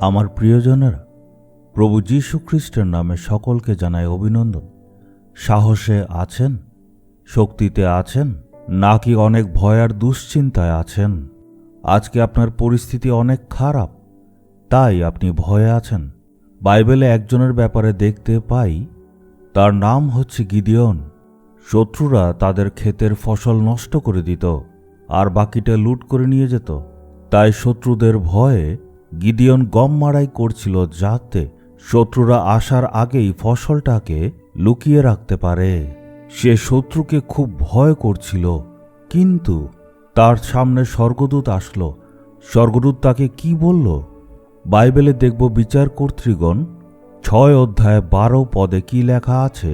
আমার প্রিয়জনেরা, প্রভু যীশু খ্রিস্টের নামে সকলকে জানায় অভিনন্দন। সাহসে আছেন, শক্তিতে আছেন, নাকি অনেক ভয় আর দুশ্চিন্তায় আছেন? আজকে আপনার পরিস্থিতি অনেক খারাপ, তাই আপনি ভয়ে আছেন। বাইবেলে একজনের ব্যাপারে দেখতে পাই, তার নাম হচ্ছে গিদিয়ন। শত্রুরা তাদের ক্ষেতের ফসল নষ্ট করে দিত, আর বাকিটা লুট করে নিয়ে যেত। তাই শত্রুদের ভয়ে গিদিয়ন গম মারাই করছিল যাতে শত্রুরা আসার আগেই ফসলটাকে লুকিয়ে রাখতে পারে। সে শত্রুকে খুব ভয় করছিল, কিন্তু তার সামনে স্বর্গদূত আসলো। স্বর্গদূত তাকে কি বলল? বাইবেলে দেখব বিচার কর্তৃগণ, ছয় অধ্যায় বারো পদে কি লেখা আছে?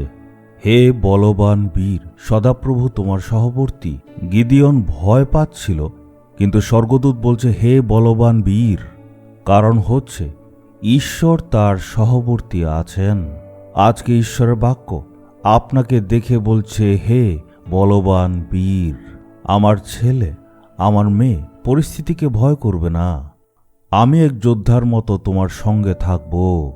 হে বলবান বীর, সদাপ্রভু তোমার সহবর্তী। গিদিয়ন ভয় পাচ্ছিল, কিন্তু স্বর্গদূত বলছে, হে বলবান বীর। কারণ হচ্ছে, ঈশ্বর তার সহবর্তী আছেন। আজকে ঈশ্বরের বাক্য, আপনাকে দেখে বলছে, হে বলবান বীর, আমার ছেলে, আমার মেয়ে, পরিস্থিতিকে ভয় করবে না। আমি এক যোদ্ধার মতো তোমার সঙ্গে থাকব।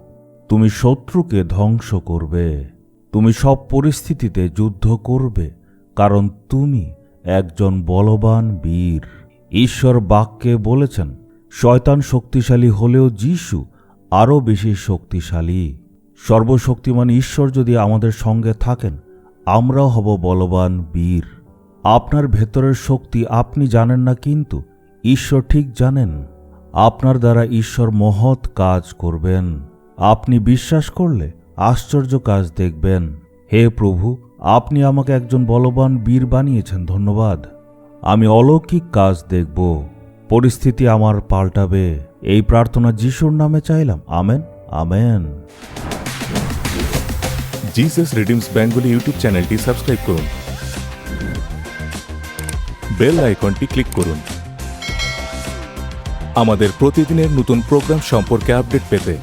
তুমি শত্রুকে ধ্বংস করবে। তুমি সব পরিস্থিতিতে যুদ্ধ করবে, কারণ তুমি একজন বলবান বীর। ঈশ্বর বাক্যে বলেছেন শয়তান শক্তিশালী হলেও যিশু আরও বেশি শক্তিশালী। সর্বশক্তিমান ঈশ্বর যদি আমাদের সঙ্গে থাকেন, আমরাও হব বলবান বীর। আপনার ভেতরের শক্তি আপনি জানেন না, কিন্তু ঈশ্বর ঠিক জানেন। আপনার দ্বারা ঈশ্বর মহৎ কাজ করবেন। আপনি বিশ্বাস করলে আশ্চর্য কাজ দেখবেন। হে প্রভু, আপনি আমাকে একজন বলবান বীর বানিয়েছেন, ধন্যবাদ। আমি অলৌকিক কাজ দেখব। পরিস্থিতি আমার পাল্টাবে। এই প্রার্থনা যিশুর নামে চাইলাম। Amen. Amen. Jesus redeems Bengali YouTube চ্যানেলটি সাবস্ক্রাইব করুন। বেল আইকনটি ক্লিক করুন। আমাদের প্রতিদিনের নতুন প্রোগ্রাম সম্পর্কে আপডেট পেতে